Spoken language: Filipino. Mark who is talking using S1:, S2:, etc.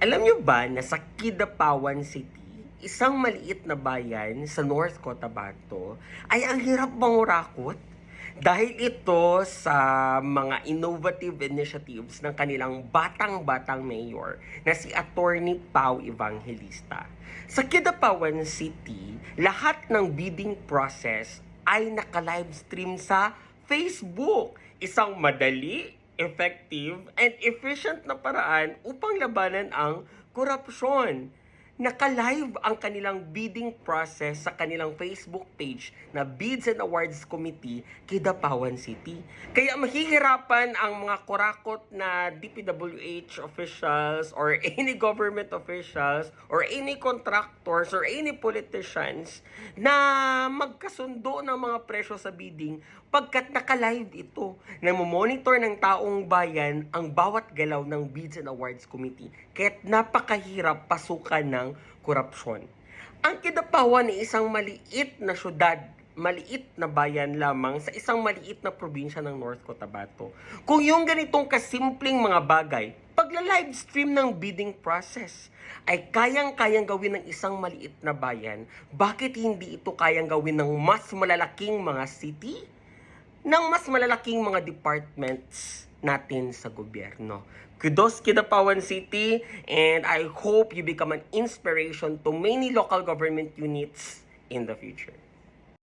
S1: Alam niyo ba na sa Kidapawan City, isang maliit na bayan sa North Cotabato, ay ang hirap mangurakot? Dahil ito sa mga innovative initiatives ng kanilang batang-batang mayor na si Attorney Pau Evangelista. Sa Kidapawan City, lahat ng bidding process ay naka-livestream sa Facebook. Isang madali, effective, and efficient na paraan upang labanan ang korupsyon. Naka-live ang kanilang bidding process sa kanilang Facebook page na Bids and Awards Committee Kidapawan City. Kaya mahihirapan ang mga kurakot na DPWH officials or any government officials or any contractors or any politicians na magkasundo ng mga presyo sa bidding pagkat naka-live ito na monitor ng taong bayan ang bawat galaw ng Bids and Awards Committee kaya't napakahirap pasukan ng korupsyon. Ang Kidapawan ay isang maliit na syudad, maliit na bayan lamang sa isang maliit na probinsya ng North Cotabato. Kung yung ganitong kasimpleng mga bagay, pagla-livestream ng bidding process ay kayang-kayang gawin ng isang maliit na bayan, bakit hindi ito kayang gawin ng mas malalaking mga city? ng mas malalaking mga departments natin sa gobyerno. Kudos Kidapawan City and I hope you become an inspiration to many local government units in the future.